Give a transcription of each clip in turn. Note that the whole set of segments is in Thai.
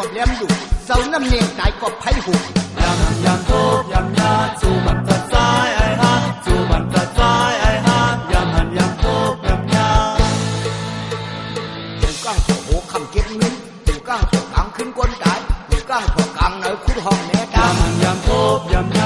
อย่อยตายกบแหลมดุเสาน้ำเนียงตายกบไผ่หุยำหันยำทุบยำยาจูมันจะซ้ายไอ้ฮะจูมันจะซ้ายไอ้ฮะยำหันยำทุบยำยาถูกก้างโถโหคำเก็บเงินถูกก้างโถกลางขึ้นก้นตายถูกก้างโถกลางเนอคุดห้องแน่ตายำหันยำทุบยำ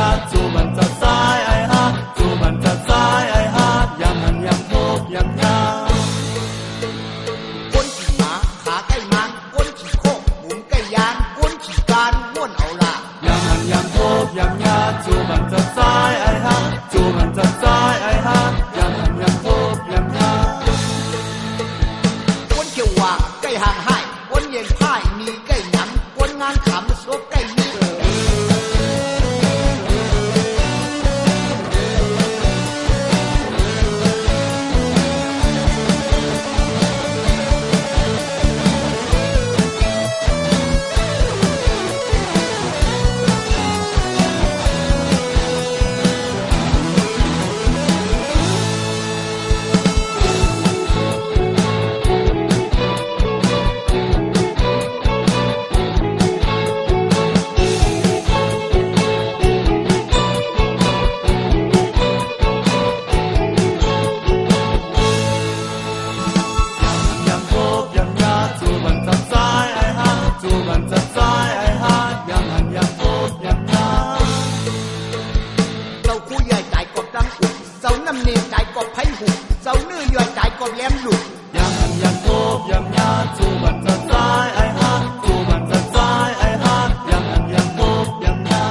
ายกบไผ่หุเสานื้อย่อยตายกบแหลมดุยำหันยำทุบยำยาจูมันจะซ้ายไอ้ฮะจูมันจะซ้ายไอ้ฮะยำหันยำทุบยำยา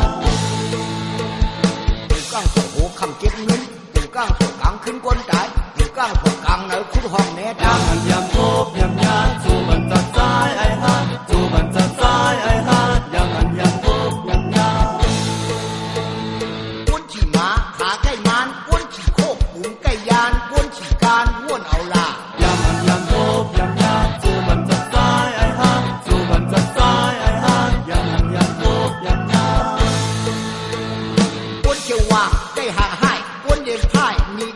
ถูกก้างโถโหคำเก็บเงินถูกก้างโถกลางขึ้นก้นตายถูกก้างโถกลางเนอคุดห้องแน่ตายยำหันยำทุบยำยาจูมัน ก้นเขียวหวางใกล้ห่างให้ก้นเย็นพ่ายมี